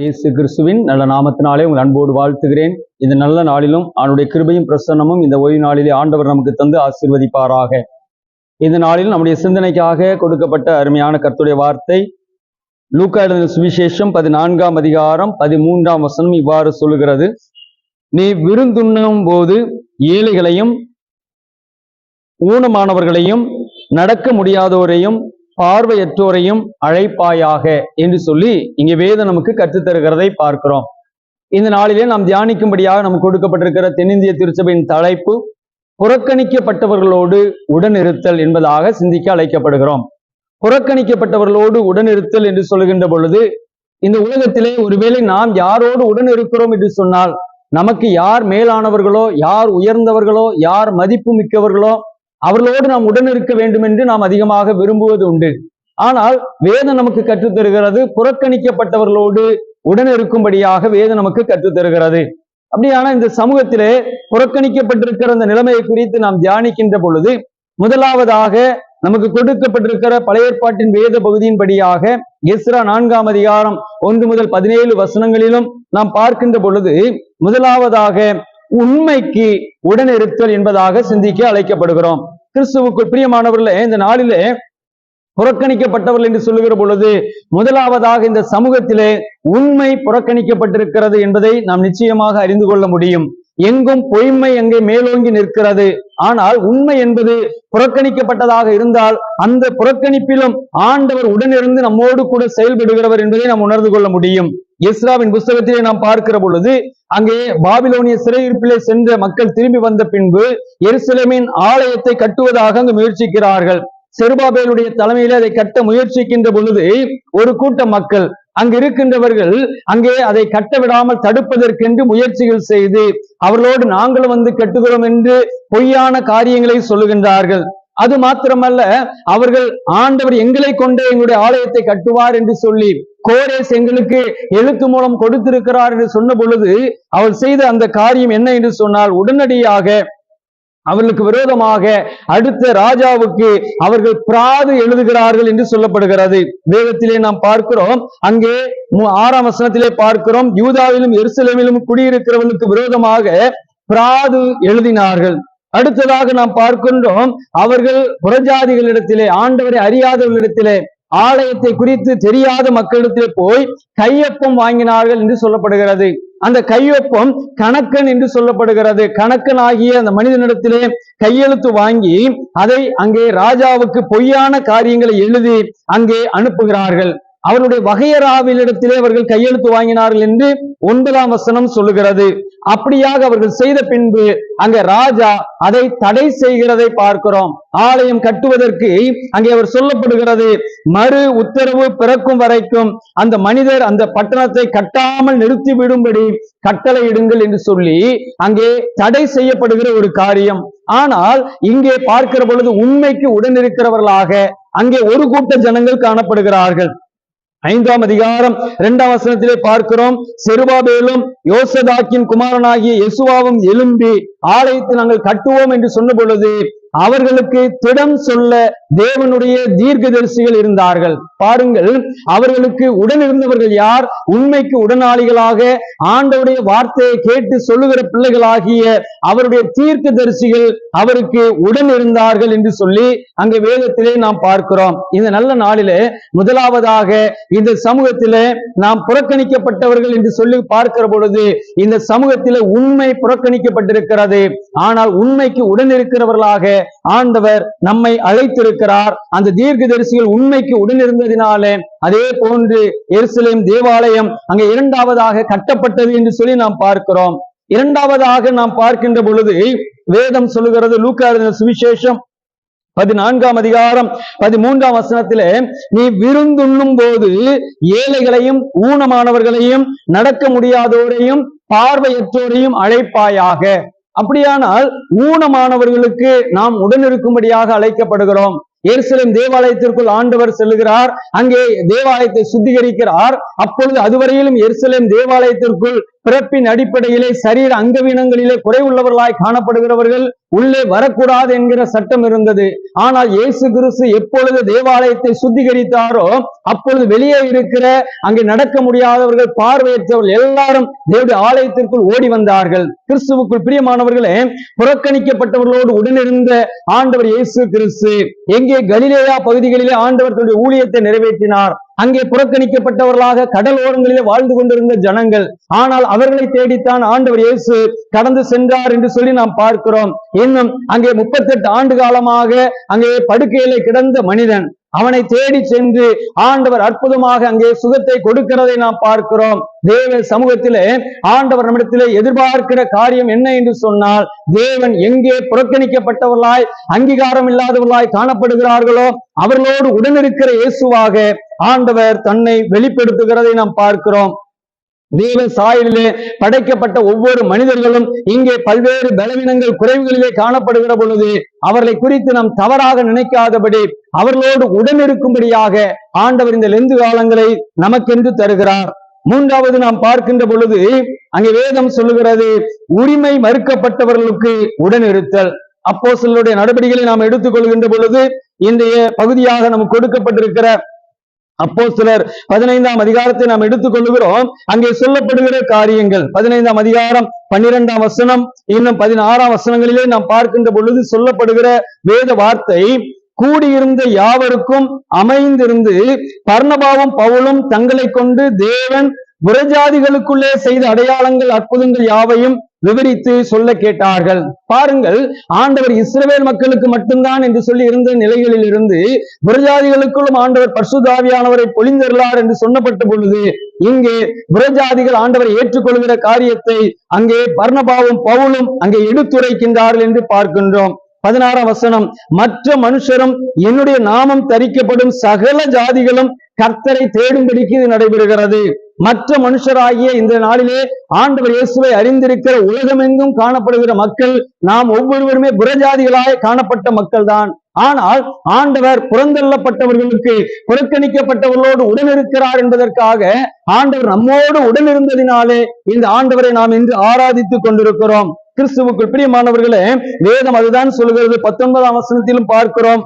இயேசு கிறிஸ்துவின் நல்ல நாமத்தினாலே உங்கள் அன்போடு வாழ்த்துகிறேன். இந்த நல்ல நாளிலும் அவனுடைய கிருபையும் பிரசன்னமும் இந்த ஓய்வு நாளிலே ஆண்டவர் நமக்கு தந்து ஆசீர்வதிப்பாராக. இந்த நாளில் நம்முடைய சிந்தனைக்காக கொடுக்கப்பட்ட அருமையான கர்த்துடைய வார்த்தை லூக்கா எழுதின சுவிசேஷம் பதினான்காம் அதிகாரம் பதிமூன்றாம் வசனம் இவ்வாறு சொல்லுகிறது. நீ விருந்துண்ணும் போது ஏழைகளையும் ஊனமானவர்களையும் நடக்க முடியாதோரையும் பார்வையற்றோரையும் அழைப்பாயாக என்று சொல்லி இங்கே வேதம் நமக்கு கற்றுத்தருகிறதை பார்க்கிறோம். இந்த நாளிலே நாம் தியானிக்கும்படியாக நமக்கு கொடுக்கப்பட்டிருக்கிற தென்னிந்திய திருச்சபையின் தலைப்பு புறக்கணிக்கப்பட்டவர்களோடு உடனிருத்தல் என்பதாக சிந்திக்க அழைக்கப்படுகிறோம். புறக்கணிக்கப்பட்டவர்களோடு உடனிருத்தல் என்று சொல்லுகின்ற பொழுது இந்த உலகத்திலே ஒருவேளை நாம் யாரோடு உடன் இருக்கிறோம் என்று சொன்னால் நமக்கு யார் மேலானவர்களோ யார் உயர்ந்தவர்களோ யார் மதிப்பு மிக்கவர்களோ அவர்களோடு நாம் உடன் இருக்க வேண்டும் என்று நாம் அதிகமாக விரும்புவது உண்டு. ஆனால் வேதம் நமக்கு கற்றுத் தருகிறது புறக்கணிக்கப்பட்டவர்களோடு உடன் இருக்கும்படியாக வேதம் நமக்கு கற்றுத் தருகிறது அப்படியான இந்த சமூகத்திலே புறக்கணிக்கப்பட்டிருக்கிற அந்த நிலைமையை குறித்து நாம் தியானிக்கின்ற பொழுது முதலாவதாக நமக்கு கொடுக்கப்பட்டிருக்கிற பழைய ஏற்பாட்டின் வேத பகுதியின்படியாக எஸ்ரா நான்காம் அதிகாரம் ஒன்று முதல் பதினேழு வசனங்களிலும் நாம் பார்க்கின்ற பொழுது முதலாவதாக உண்மைக்கு உடனிருத்தல் என்பதாக சிந்திக்க அழைக்கப்படுகிறோம். கிறிஸ்துவுக்குள் பிரியமானவர்களே இந்த நாளிலே புறக்கணிக்கப்பட்டவர்கள் என்று சொல்லுகிற பொழுது முதலாவதாக இந்த சமூகத்திலே உண்மை புறக்கணிக்கப்பட்டிருக்கிறது என்பதை நாம் நிச்சயமாக அறிந்து கொள்ள முடியும். எங்கும் பொய்மை எங்கே மேலோங்கி நிற்கிறது. ஆனால் உண்மை என்பது புறக்கணிக்கப்பட்டதாக இருந்தால் அந்த புறக்கணிப்பிலும் ஆண்டவர் உடனிருந்து நம்மோடு கூட செயல்படுகிறவர் என்பதை நாம் உணர்ந்து கொள்ள முடியும். இஸ்ராவின் புஸ்தகத்திலே நாம் பார்க்கிற பொழுது அங்கே பாபிலோனிய சிறையிருப்பிலே சென்ற மக்கள் திரும்பி வந்த பின்பு எருசலேமின் ஆலயத்தை கட்டுவதாக அங்கு முயற்சிக்கிறார்கள். செருபாபேலுடைய தலைமையில அதை கட்ட முயற்சிக்கின்ற பொழுது ஒரு கூட்ட மக்கள் அங்கு இருக்கின்றவர்கள் அங்கே அதை கட்ட விடாமல் தடுப்பதற்கென்று முயற்சிகள் செய்து அவர்களோடு நாங்களும் வந்து கட்டுகிறோம் என்று பொய்யான காரியங்களை சொல்லுகின்றார்கள். அது மாத்திரமல்ல அவர்கள் ஆண்டவர் எங்களை கொண்டே எங்களுடைய ஆலயத்தை கட்டுவார் என்று சொல்லி கோரேஸ் எங்களுக்கு எழுத்து மூலம் கொடுத்திருக்கிறார் என்று சொன்ன பொழுது அவர் செய்த அந்த காரியம் என்ன என்று சொன்னால் உடனடியாக அவர்களுக்கு விரோதமாக அடுத்த ராஜாவுக்கு அவர்கள் பிராது எழுதுகிறார்கள் என்று சொல்லப்படுகிறது. வேதத்திலே நாம் பார்க்கிறோம் அங்கே ஆறாம் வசனத்திலே பார்க்கிறோம் யூதாவிலும் எருசலேமிலும் குடியிருக்கிறவர்களுக்கு விரோதமாக பிராது எழுதினார்கள். அடுத்ததாக நாம் பார்க்கின்றோம் அவர்கள் புறஜாதிகளிடத்திலே ஆண்டவரை அறியாதவர்களிடத்திலே ஆலயத்தை குறித்து தெரியாத மக்களிடத்தில் போய் கையொப்பம் வாங்கினார்கள் என்று சொல்லப்படுகிறது. அந்த கையொப்பம் கணக்கன் என்று சொல்லப்படுகிறது. கணக்கன் ஆகிய அந்த மனிதனிடத்திலே கையெழுத்து வாங்கி அதை அங்கே ராஜாவுக்கு பொய்யான காரியங்களை எழுதி அங்கே அனுப்புகிறார்கள். அவருடைய வகையராவிலிடத்திலே அவர்கள் கையெழுத்து வாங்கினார்கள் என்று ஒன்பதாம் வசனம் சொல்லுகிறது. அப்படியாக அவர்கள் செய்த பின்பு அங்க ராஜா அதை தடை செய்கிறதை பார்க்கிறோம். ஆலயம் கட்டுவதற்கு அங்கே அவர் சொல்லப்படுகிறது மறு உத்தரவு பிறக்கும் வரைக்கும் அந்த மனிதர் அந்த பட்டணத்தை கட்டாமல் நிறுத்தி விடும்படி கட்டளையிடுங்கள் என்று சொல்லி அங்கே தடை செய்யப்படுகிற ஒரு காரியம். ஆனால் இங்கே பார்க்கிற பொழுது உண்மைக்கு உடனிருக்கிறவர்களாக அங்கே ஒரு கூட்ட ஜனங்கள் காணப்படுகிறார்கள். ஐந்தாம் அதிகாரம் இரண்டாம் வசனத்திலே பார்க்கிறோம் செருபாபேலும் யோசதாக்கின் குமாரனாகிய யெசுவாவும் எழும்பி ஆலயத்தை நாங்கள் கட்டுவோம் என்று சொன்ன பொழுது அவர்களுக்கு திடம் சொல்ல தேவனுடைய தீர்க்கதரிசிகள் இருந்தார்கள். பாருங்கள் அவர்களுக்கு உடன் இருந்தவர்கள் யார்? உண்மைக்கு உடனாளிகளாக ஆண்டவுடைய வார்த்தையை கேட்டு சொல்லுகிற பிள்ளைகளாகிய அவருடைய தீர்க்க தரிசிகள் அவருக்கு உடன் இருந்தார்கள் என்று சொல்லி அங்க வேதத்திலே நாம் பார்க்கிறோம். இந்த நல்ல நாளிலே முதலாவதாக இந்த சமூகத்திலே நாம் புறக்கணிக்கப்பட்டவர்கள் என்று சொல்லி பார்க்கிற பொழுது இந்த சமூகத்திலே உண்மை புறக்கணிக்கப்பட்டிருக்கிறது. ஆனால் உண்மைக்கு உடன் இருக்கிறவர்களாக ஆண்டவர் நம்மை அழைத்திருக்கிறார். அந்த தீர்க்க தரிசிகள் உண்மைக்கு உடனிருந்ததினாலே அதே போன்று எருசலேம் தேவாலயம் அங்கே இரண்டாவதாக கட்டப்பட்டது என்று சொல்லி நாம் பார்க்கிறோம். இரண்டாவதாக நாம் பார்க்கின்ற பொழுது வேதம் சொல்லுகிறது லூக்கா சுவிசேஷம் பதினான்காம் அதிகாரம் பதிமூன்றாம் வசனத்திலே நீ விருந்துண்ணும் போது ஏழைகளையும் ஊனமானவர்களையும் நடக்க முடியாதோரையும் பார்வையற்றோரையும் அழைப்பாயாக. அப்படியானால் ஊனமானவர்களுக்கு நாம் உடனிருக்கும்படியாக அழைக்கப்படுகிறோம். எருசலேம் தேவாலயத்திற்குள் ஆண்டவர் செல்லுகிறார். அங்கே தேவாலயத்தை சுத்திகரிக்கிறார். அப்பொழுது அதுவரையிலும் எருசலேம் தேவாலயத்திற்குள் பிறப்பின் அடிப்படையிலே சரீர அங்கவீனங்களிலே குறைவுள்ளவர்களாய் காணப்படுகிறவர்கள் உள்ளே வரக்கூடாது என்கிற சட்டம் இருந்தது. ஆனால் இயேசு கிறிஸ்து எப்பொழுது தேவாலயத்தை சுத்திகரித்தாரோ அப்பொழுது வெளியே இருக்கிற அங்கே நடக்க முடியாதவர்கள் பார்வையற்றவர்கள் எல்லாரும் தேவடைய ஆலயத்திற்குள் ஓடி வந்தார்கள். கிறிஸ்துவுக்குள் பிரியமானவர்களே புறக்கணிக்கப்பட்டவர்களோடு உடனிருந்த ஆண்டவர் இயேசு கிறிஸ்து எங்கே கலிலேயா பகுதிகளிலே ஆண்டவர் தன்னுடைய ஊழியத்தை நிறைவேற்றினார். அங்கே புறக்கணிக்கப்பட்டவர்களாக கடல் ஓரங்களிலே வாழ்ந்து கொண்டிருந்த ஜனங்கள். ஆனால் அவர்களை தேடித்தான் ஆண்டவர் இயேசு கடந்து சென்றார் என்று சொல்லி நாம் பார்க்கிறோம். இன்னும் அங்கே முப்பத்தெட்டு ஆண்டு காலமாக அங்கே படுக்கையிலே கிடந்த மனிதன். அவனை தேடி சென்று ஆண்டவர் அற்புதமாக அங்கே சுகத்தை கொடுக்கிறதை நாம் பார்க்கிறோம். தேவ சமூகத்திலே ஆண்டவர் நம்மிடத்திலே எதிர்பார்க்கிற காரியம் என்ன என்று சொன்னால் தேவன் எங்கே புறக்கணிக்கப்பட்டவர்களாய் அங்கீகாரம் இல்லாதவர்களாய் காணப்படுகிறார்களோ அவர்களோடு உடனிருக்கிற இயேசுவாக ஆண்டவர் தன்னை வெளிப்படுத்துகிறதை நாம் பார்க்கிறோம். தேவ சாயலிலே படைக்கப்பட்ட ஒவ்வொரு மனிதர்களும் இங்கே பல்வேறு பலவீனங்கள் குறைவுகளிலே காணப்படுகிற பொழுது அவர்களை குறித்து நாம் தவறாக நினைக்காதபடி அவர்களோடு உடனிருக்கும்படியாக ஆண்டவர் இந்த லெந்து காலங்களை நமக்கென்று தருகிறார். மூன்றாவது நாம் பார்க்கின்ற பொழுது அங்கே வேதம் சொல்லுகிறது உரிமை மறுக்கப்பட்டவர்களுக்கு உடனிருத்தல். அப்போ சிலருடைய நடவடிக்கைகளை நாம் எடுத்துக்கொள்கின்ற பொழுது இன்றைய பகுதியாக நமக்கு கொடுக்கப்பட்டிருக்கிற அப்போ சிலர் பதினைந்தாம் அதிகாரத்தை நாம் எடுத்துக் கொள்ளுகிறோம். அங்கே சொல்லப்படுகிற காரியங்கள். பதினைந்தாம் அதிகாரம் பன்னிரெண்டாம் வசனம் இன்னும் பதினாறாம் வசனங்களிலே நாம் பார்க்கின்ற பொழுது சொல்லப்படுகிற வேத வார்த்தை கூடியிருந்த யாவருக்கும் அமைந்திருந்து பர்ணபாவும் பவுலும் தங்களை கொண்டு தேவன் புறஜாதிகளுக்குள்ளே செய்த அடையாளங்கள் அற்புதங்கள் யாவையும் விவரித்து சொல்ல கேட்டார்கள். பாருங்கள் ஆண்டவர் இஸ்ரவேல் மக்களுக்கு மட்டும்தான் என்று சொல்லி இருந்த நிலைகளில் இருந்து புறஜாதிகளுக்குள்ளும் ஆண்டவர் பர்சுதாவியானவரை பொழிந்தருளார் என்று சொன்னப்பட்ட பொழுது இங்கே புறஜாதிகள் ஆண்டவரை ஏற்றுக்கொள்கிற காரியத்தை அங்கே பர்ணபாவும் பவுலும் அங்கே எடுத்துரைக்கின்றார்கள் என்று பார்க்கின்றோம். பதினாறாம் வசனம் மற்ற மனுஷரும் என்னுடைய நாமம் தரிக்கப்படும் சகல ஜாதிகளும் கர்த்தரை தேடும்படிக்கு இது நடைபெறுகிறது. மற்ற மனுஷராகிய இந்த நாளிலே ஆண்டவர் இயேசுவை அறிந்திருக்கிற உலகமெங்கும் காணப்படுகிற மக்கள் நாம் ஒவ்வொருவருமே புறஜாதிகளாய் காணப்பட்ட மக்கள் தான் ஆனால் ஆண்டவர் புறந்தள்ளப்பட்டவர்களுக்கு புறக்கணிக்கப்பட்டவர்களோடு உடனிருக்கிறார் என்பதற்காக ஆண்டவர் நம்மோடு உடனிருந்ததினாலே இந்த ஆண்டவரை நாம் இன்று ஆராதித்துக் கொண்டிருக்கிறோம். கிறிஸ்துவுக்குள் பிரியமானவர்களே வேதம் அதுதான் சொல்கிறது பத்தொன்பதாம் வசனத்திலும் பார்க்கிறோம்.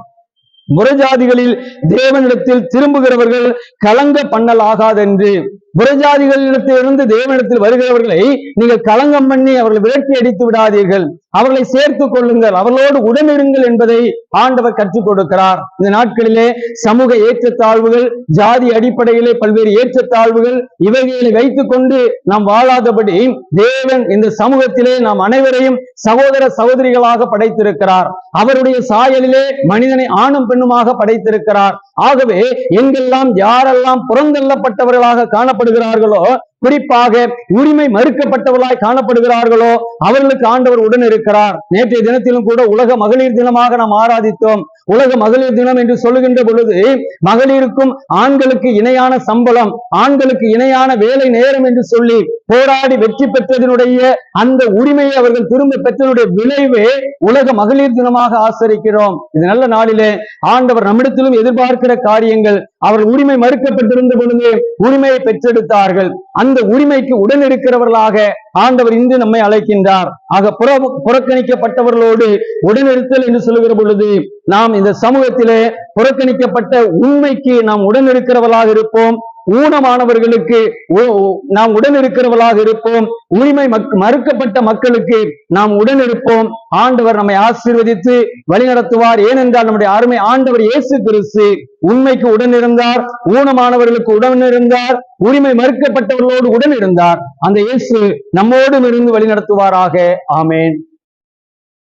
முரஜாதிகளில் தேவனிடத்தில் திரும்புகிறவர்கள் கலங்க பண்ணலாகாதென்று. புறஜாதிகளிடத்திலிருந்து தேவனிடத்தில் வருகிறவர்களை நீங்கள் களங்கம் பண்ணி அவர்களை விரட்டி அடித்து விடாதீர்கள். அவர்களை சேர்த்துக் கொள்ளுங்கள். அவர்களோடு உடனிருங்கள் என்பதை ஆண்டவர் கற்றுக் கொடுக்கிறார். இந்த நாட்களிலே சமூக ஏற்றத்தாழ்வுகள் ஜாதி அடிப்படையிலே பல்வேறு ஏற்றத்தாழ்வுகள் இவைகளை வைத்துக் கொண்டு நாம் வாழாதபடி தேவன் இந்த சமூகத்திலே நாம் அனைவரையும் சகோதர சகோதரிகளாக படைத்திருக்கிறார். அவருடைய சாயலிலே மனிதனை ஆணும் பெண்ணுமாக படைத்திருக்கிறார். ஆகவே எங்கெல்லாம் யாரெல்லாம் புறந்தள்ளப்பட்டவர்களாக காணப்படுகிறார்களோ குறிப்பாக உரிமை மறுக்கப்பட்டவர்களாய் காணப்படுகிறார்களோ அவர்களுக்கு ஆண்டவர் உடன் இருக்கிறார். நேற்றைய தினத்திலும் கூட உலக மகளிர் தினமாக நாம் ஆராதித்தோம். உலக மகளிர் தினம் என்று சொல்லுகின்ற பொழுது மகளிருக்கும் ஆண்களுக்கு இணையான சம்பளம் ஆண்களுக்கு இணையான வேலை நேரம் என்று சொல்லி போராடி வெற்றி பெற்றதனுடைய அந்த உரிமையை அவர்கள் திரும்ப பெற்றதனுடைய விளைவே உலக மகளிர் தினமாக ஆசரிக்கிறோம். இது நல்ல நாளிலே ஆண்டவர் நம்மிடத்திலும் எதிர்பார்க்கிற காரியங்கள் அவர் உரிமை மறுக்கப்பட்டிருந்த பொழுது உரிமையை பெற்றெடுத்தார்கள். அந்த உரிமைக்கு உடன் இருக்கிறவர்களாக ஆண்டவர் இன்று நம்மை அழைக்கின்றார். ஆக புற புறக்கணிக்கப்பட்டவர்களோடு உடனிருத்தல் என்று சொல்லுகிற பொழுது நாம் இந்த சமூகத்திலே புறக்கணிக்கப்பட்ட உண்மைக்கு நாம் உடனிருக்கிறவர்களாக இருப்போம். ஊனமானவர்களுக்கு உ- நாம் உடன் இருக்கிறவர்களாக இருப்போம். உரிமை மக்- மறுக்கப்பட்ட மக்களுக்கு நாம் உடன் இருப்போம். ஆண்டவர் நம்மை ஆசீர்வதித்து வழிநடத்துவார். ஏனென்றால் நம்முடைய அருமை ஆண்டவர் இயேசு கிறிஸ்து உண்மைக்கு உடன் இருந்தார் ஊனமானவர்களுக்கு உடன் இருந்தார் உரிமை மறுக்கப்பட்டவர்களோடு உடன் இருந்தார். அந்த இயேசு நம்மோடும் இருந்து வழிநடத்துவாராக. ஆமேன்.